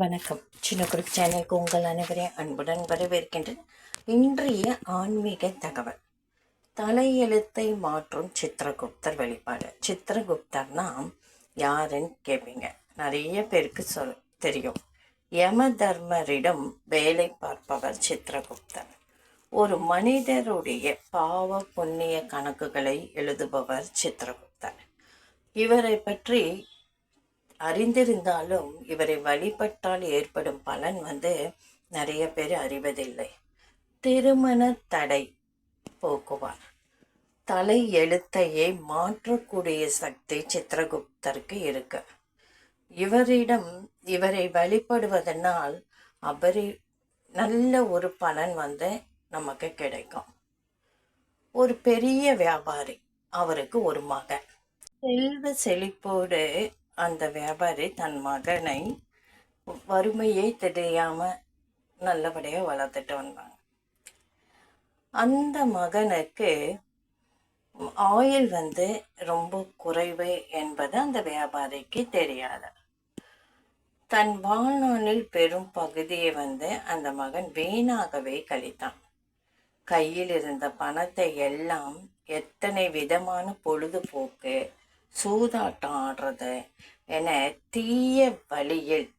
வணக்கம். சின்ன குரூப் சேனலுக்கு உங்கள் அனைவரையும் அன்புடன் வரவேற்கின்றேன். இன்றைய ஆன்மீக தகவல். தலையெழுத்தை மாற்றும் சித்திரகுப்தர் வெளிப்பாடு. சித்திரகுப்தர்னா யாருன்னு கேட்பீங்க நிறைய பேருக்கு சொல் தெரியும். யம தர்மரிடம் வேலை பார்ப்பவர் சித்திரகுப்தர். ஒரு மனிதருடைய பாவ புண்ணிய கணக்குகளை எழுதுபவர் சித்திரகுப்தர். இவரை பற்றி அறிந்திருந்தாலும் இவரை வழிபட்டால் ஏற்படும் பலன் வந்து நிறைய பேர் அறிவதில்லை. திருமண தடை போக்குவார். தலை எழுத்தையே மாற்றக்கூடிய சக்தி சித்திரகுப்தருக்கு இருக்கு. இவரிடம் இவரை வழிபடுவதனால் அவரி நல்ல ஒரு பலன் வந்து நமக்கு கிடைக்கும். ஒரு பெரிய வியாபாரி அவருக்கு ஒரு மகன். செல்வ செழிப்போடு அந்த வியாபாரி தன் மகனை வறுமையே தெரியாமல் நல்லபடியாக வளர்த்துட்டு வந்தாங்க. அந்த மகனுக்கு ஆயில் வந்து ரொம்ப குறைவு என்பது அந்த வியாபாரிக்கு தெரியாது. தன் வாழ்நாளில் பெரும் பகுதியை வந்து அந்த மகன் வீணாகவே கழித்தான். கையில் இருந்த பணத்தை எல்லாம் எத்தனை விதமான பொழுதுபோக்கு சூதாட்டம் ஆடுறது என தீய வழியில்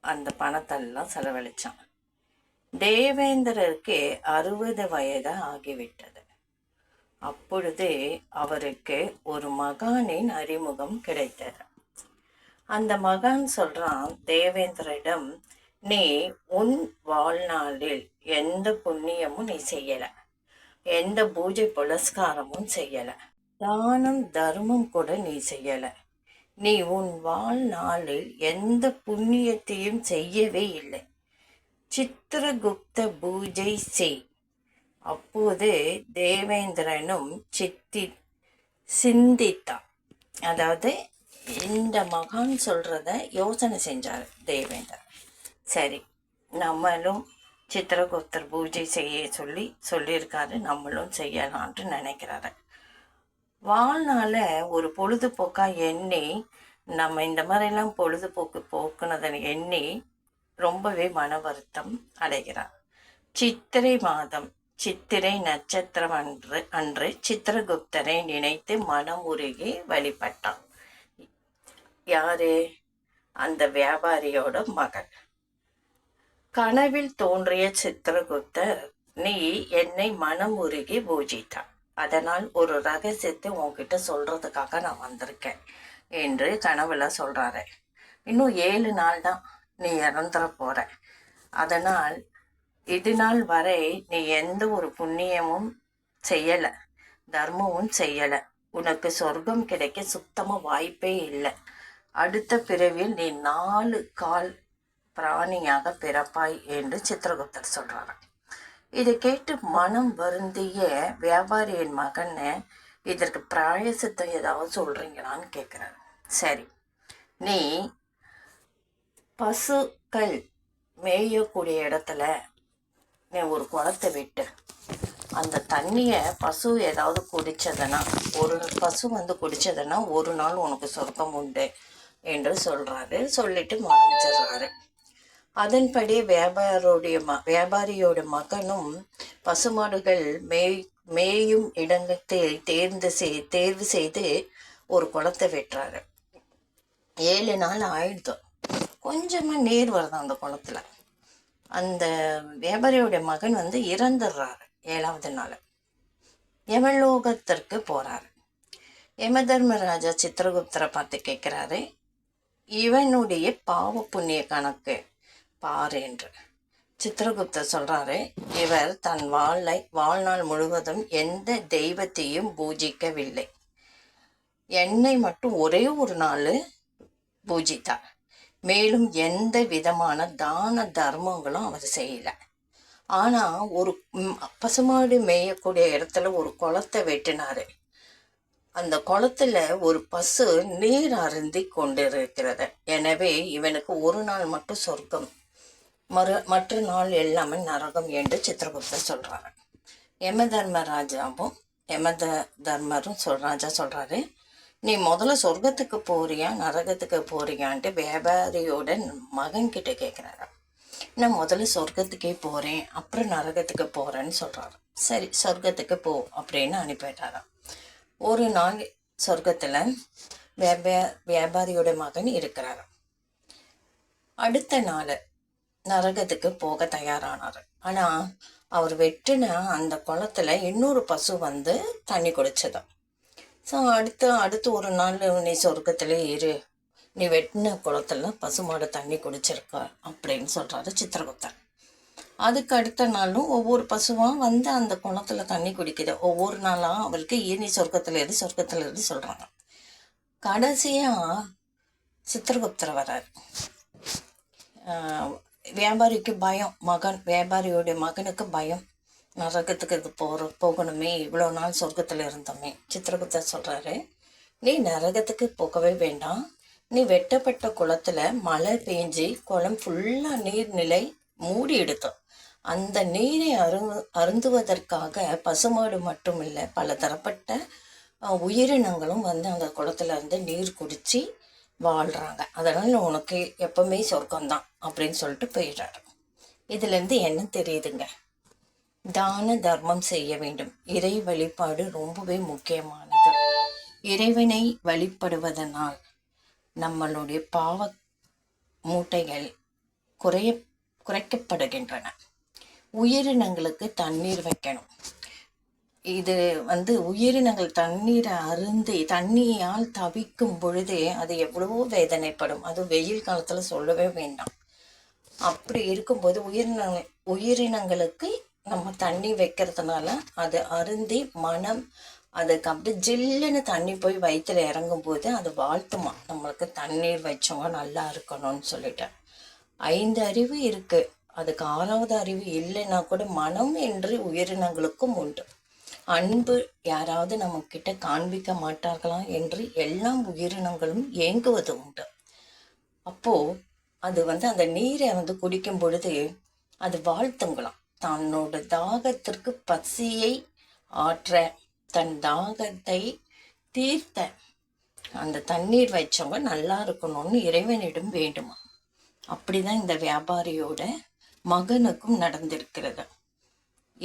அந்த பணத்தெல்லாம் செலவழிச்சான். தேவேந்திரருக்கு அறுபது வயது ஆகிவிட்டது. அப்பொழுது அவருக்கு ஒரு மகானின் அறிமுகம் கிடைத்தது. அந்த மகான் சொல்றான் தேவேந்திரிடம் நீ உன் வாழ்நாளில் எந்த புண்ணியமும் நீ செய்யலை. எந்த பூஜை புலஸ்காரமும் செய்யலை. தானம் தர்மம் கூட நீ செய்யலை. நீ உன் வாழ்நாளில் எந்த புண்ணியத்தையும் செய்யவே இல்லை. சித்திரகுப்த பூஜை செய். அப்போது தேவேந்திரனும் சித்தி சிந்தித்தான் அதாவது இந்த மகான் சொல்கிறத யோசனை செஞ்சார் தேவேந்திரன். சரி நம்மளும் சித்திரகுப்தர் பூஜை செய்ய சொல்லி சொல்லியிருக்காரு நம்மளும் செய்யலான்ட்டு நினைக்கிறாரு. வாழ்நாள ஒரு பொழுதுபோக்கா எண்ணி நம்ம இந்த மாதிரிலாம் பொழுதுபோக்கு போக்குனதை எண்ணி ரொம்பவே மன வருத்தம் அடைகிறார். சித்திரை மாதம் சித்திரை நட்சத்திரம் அன்று அன்று சித்திரகுப்தரை நினைத்து மனம் உருகி வழிபட்டான் யாரு? அந்த வியாபாரியோட மகன் கனவில் தோன்றிய சித்திரகுப்தர் நீ என்னை மனம் உருகி பூஜித்தான் அதனால் ஒரு ரகசியத்தை உங்ககிட்ட சொல்கிறதுக்காக நான் வந்திருக்கேன் என்று கனவுல சொல்கிறாரு இன்னும் ஏழு நாள் தான் நீ இறந்துட போகிற அதனால் இது நாள் வரை நீ எந்த ஒரு புண்ணியமும் செய்யலை தர்மமும் செய்யலை. உனக்கு சொர்க்கம் கிடைக்க சுத்தமாக வாய்ப்பே இல்லை. அடுத்த பிறவில் நீ நாலு கால் பிராணியாக பிறப்பாய் என்று சித்திரகுப்தர் சொல்றாரு இதை கேட்டு மனம் வருந்திய வியாபாரியின் மகன் இதற்கு பிராயசித்தம் ஏதாவது சொல்கிறீங்களான்னு கேட்குறாரு சரி நீ பசுக்கள் மேயக்கூடிய இடத்துல நீ ஒரு குளத்தை விட்டு அந்த தண்ணியை பசு ஏதாவது குடித்ததுன்னா ஒரு பசு வந்து குடித்ததுன்னா ஒரு நாள் உனக்கு சொர்க்கம் உண்டு என்று சொல்கிறாரு சொல்லிட்டு மறைஞ்சிடுறாரு. அதன்படி வியாபாரோடைய ம வியாபாரியோட மகனும் பசுமாடுகள் மேய் மேயும் இடங்கத்தை தேர்ந்து செய் தேர்வு செய்து ஒரு குளத்தை வெட்டுறாரு. ஏழு நாள் ஆயிடுதோம் கொஞ்சமாக நீர் வருது அந்த குளத்துல. அந்த வியாபாரியோட மகன் வந்து இறந்துடுறாரு ஏழாவது நாள். யமலோகத்திற்கு போகிறாரு யம தர்மராஜா சித்திரகுப்தரை பார்த்து கேட்குறாரு இவனுடைய பாவ புண்ணிய கணக்கு பாரு என்று. சித்திரகுப்தர் சொல்றாரு இவர் தன் வாழ்லை வாழ்நாள் முழுவதும் எந்த தெய்வத்தையும் பூஜிக்கவில்லை. என்னை மட்டும் ஒரே ஒரு நாள் பூஜித்தார். மேலும் எந்த விதமான தான தர்மங்களும் அவர் செய்யலை. ஆனால் ஒரு பசுமாடு மேயக்கூடிய இடத்துல ஒரு குளத்தை வெட்டினார். அந்த குளத்துல ஒரு பசு நீர் அருந்தி கொண்டிருக்கிறது. எனவே இவனுக்கு ஒரு நாள் மட்டும் சொர்க்கம். மறு மற்ற நாள் எல்லாமே நரகம் என்று சித்திரகுப்தர் சொல்கிறாங்க யம தர்மராஜாவும் யம த தர்மரும் சொல் ராஜா சொல்கிறாரு நீ முதல்ல சொர்க்கத்துக்கு போறியா நரகத்துக்கு போறியான்ட்டு வியாபாரியோட மகன் கிட்ட நான் முதல்ல சொர்க்கத்துக்கே போகிறேன் அப்புறம் நரகத்துக்கு போகிறேன்னு சொல்கிறாரு சரி சொர்க்கத்துக்கு போ அப்படின்னு அனுப்பிட்டாராம் ஒரு நாள் சொர்க்கத்தில் வியாபா வியாபாரியோட மகன் இருக்கிறாராம் அடுத்த நாள் நரகத்துக்கு போக தயாரானார். ஆனால் அவர் வெட்டின அந்த குளத்துல இன்னொரு பசு வந்து தண்ணி குடிச்சதாம். ஸோ அடுத்து அடுத்து ஒரு நாள் நீ சொர்க்கத்தில் இரு. நீ வெட்டின குளத்துல பசுமாடு தண்ணி குடிச்சிருக்க அப்படின்னு சொல்கிறாரு சித்திரகுப்தர். அதுக்கு அடுத்த நாளும் ஒவ்வொரு பசுவாக வந்து அந்த குளத்துல தண்ணி குடிக்குது. ஒவ்வொரு நாளாக அவருக்கு ஏனி சொர்க்கத்தில் இரு சொர்க்கத்தில் இருந்து சொல்கிறாங்க கடைசியாக சித்திரகுப்தர் வராரு. வியாபாரிக்கு பயம். மகன் வியாபாரியோடைய மகனுக்கு பயம். நரகத்துக்கு இது போகிற போகணுமே. இவ்வளோ நாள் சொர்க்கத்தில் இருந்தோமே. சித்திரகுப்தர் சொல்கிறாரு நீ நரகத்துக்கு போகவே வேண்டாம். நீ வெட்டப்பட்ட குளத்தில் மழை பெஞ்சி குளம் ஃபுல்லாக நீர்நிலை மூடி எடுத்தோம் அந்த நீரை அரு அருந்துவதற்காக பசுமாடு மட்டும் இல்லை பல தரப்பட்ட உயிரினங்களும் வந்து அந்த குளத்துல இருந்து நீர் குடித்து வாழ்கிறாங்க அதனால் உனக்கு எப்பவுமே சொர்க்கம்தான் அப்படின்னு சொல்லிட்டு போயிடுறாரு. இதுலேருந்து என்ன தெரியுதுங்க? தான தர்மம் செய்ய வேண்டும். இறை வழிபாடு ரொம்பவே முக்கியமானது. இறைவனை வழிபடுவதனால் நம்மளுடைய பாவ மூட்டைகள் குறைய குறைக்கப்படுகின்றன. உயிரினங்களுக்கு தண்ணீர் வைக்கணும். இது வந்து உயிரினங்கள் தண்ணீரை அருந்தி தண்ணியால் தவிக்கும் பொழுதே அது எவ்வளவோ வேதனைப்படும். அது வெயில் காலத்தில் சொல்லவே வேண்டாம். அப்படி இருக்கும்போது உயிரின உயிரினங்களுக்கு நம்ம தண்ணி வைக்கிறதுனால அது அருந்தி மனம் அதுக்கு அப்படியே ஜில்லுன்னு தண்ணி போய் வயிற்றில் இறங்கும்போது அது வாழ்த்துமா? நம்மளுக்கு தண்ணீர் வச்சவங்க நல்லா இருக்கணும்னு சொல்லிட்டு. ஐந்து அறிவு இருக்குது அதுக்கு ஆறாவது அறிவு இல்லைன்னா கூட மனம் என்று உயிரினங்களுக்கும் உண்டு. அன்பு யாராவது நம்மக்கிட்ட காண்பிக்க மாட்டார்களா என்று எல்லா உயிரினங்களும் ஏங்குவது உண்டு. அப்போ அது வந்து அந்த நீரை வந்து குடிக்கும் பொழுது அது வாழ்த்துங்களாம். தன்னோட தாகத்திற்கு பசியை ஆற்ற தன் தாகத்தை தீர்த்த அந்த தண்ணீர் வச்சவங்க நல்லா இருக்கணும்னு இறைவனிடம் வேண்டுமா அப்படிதான் இந்த வியாபாரியோட மகனுக்கும் நடந்திருக்கிறது.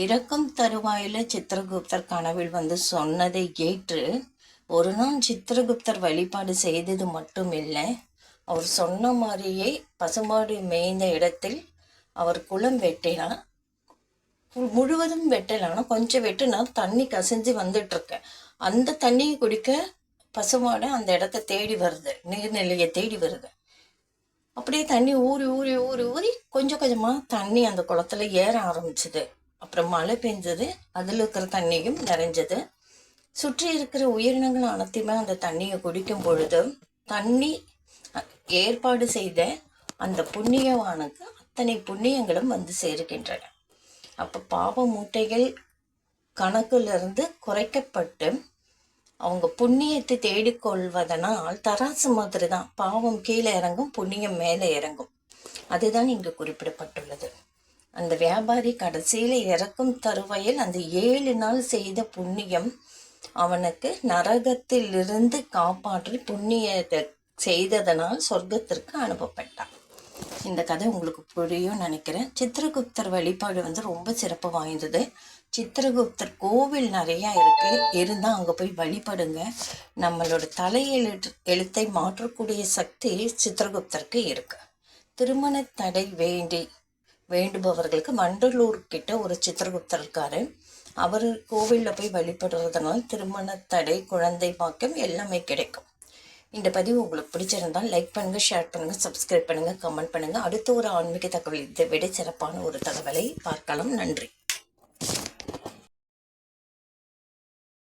இறக்கும் தருவாயில் சித்திரகுப்தர் கனவில் வந்து சொன்னதை ஏற்று ஒரு நாள் சித்திரகுப்தர் வழிபாடு செய்தது மட்டும் இல்லை அவர் சொன்ன மாதிரியே பசுமாடு மேய்ந்த இடத்தில் அவர் குளம் வெட்டினார். முழுவதும் வெட்டலானா கொஞ்சம் வெட்டினா தண்ணி கசிஞ்சு வந்துட்டுருக்கேன். அந்த தண்ணியை குடிக்க பசுமாடு அந்த இடத்த தேடி வருது. நீர்நிலையை தேடி வருது. அப்படியே தண்ணி ஊறி ஊறி ஊறி ஊறி கொஞ்சம் கொஞ்சமாக தண்ணி அந்த குளத்துல ஏற ஆரம்பிச்சுது. அப்புறம் மழை பெஞ்சது அதில் இருக்கிற தண்ணியும் நிறைஞ்சது. சுற்றி இருக்கிற உயிரினங்கள் அனைத்தையுமே அந்த தண்ணியை குடிக்கும் பொழுது தண்ணி ஏற்பாடு செய்த அந்த புண்ணியவானுக்கு அத்தனை புண்ணியங்களும் வந்து சேர்க்கின்றன அப்போ பாவ மூட்டைகள் கணக்கிலிருந்து குறைக்கப்பட்டு அவங்க புண்ணியத்தை தேடிக்கொள்வதனால் தராசு மாதிரி தான் பாவம் கீழே இறங்கும் புண்ணியம் மேலே இறங்கும். அதுதான் இங்கு குறிப்பிடப்பட்டுள்ளது. அந்த வியாபாரி கடைசியில் இறக்கும் தருவாயில் அந்த ஏழு நாள் செய்த புண்ணியம் அவனுக்கு நரகத்திலிருந்து காப்பாற்றி புண்ணியத்தை செய்ததனால் சொர்க்கத்திற்கு அனுப்பப்பட்டான். இந்த கதை உங்களுக்கு புரியும் நினைக்கிறேன். சித்திரகுப்தர் வழிபாடு வந்து ரொம்ப சிறப்பு வாய்ந்தது. சித்திரகுப்தர் கோவில் நிறையா இருக்கு. இருந்தால் அங்கே போய் வழிபடுங்க. நம்மளோட தலையெழு எழுத்தை மாற்றக்கூடிய சக்தி சித்திரகுப்தருக்கு இருக்கு. திருமண தடை வேண்டி வேண்டுபவர்களுக்கு மண்டலூர் கிட்ட ஒரு சித்திரகுப்தர் இருக்காரு. அவர் கோவிலில் போய் வழிபடுறதுனால திருமண தடை குழந்தை பாக்கியம் எல்லாமே கிடைக்கும். இந்த பதிவு உங்களுக்கு பிடிச்சிருந்தால் லைக் பண்ணுங்கள் ஷேர் பண்ணுங்கள் சப்ஸ்கிரைப் பண்ணுங்கள் கமெண்ட் பண்ணுங்கள் அடுத்த ஒரு ஆன்மீக தகவல் இதை விட சிறப்பான ஒரு தகவலை பார்க்கலாம். நன்றி.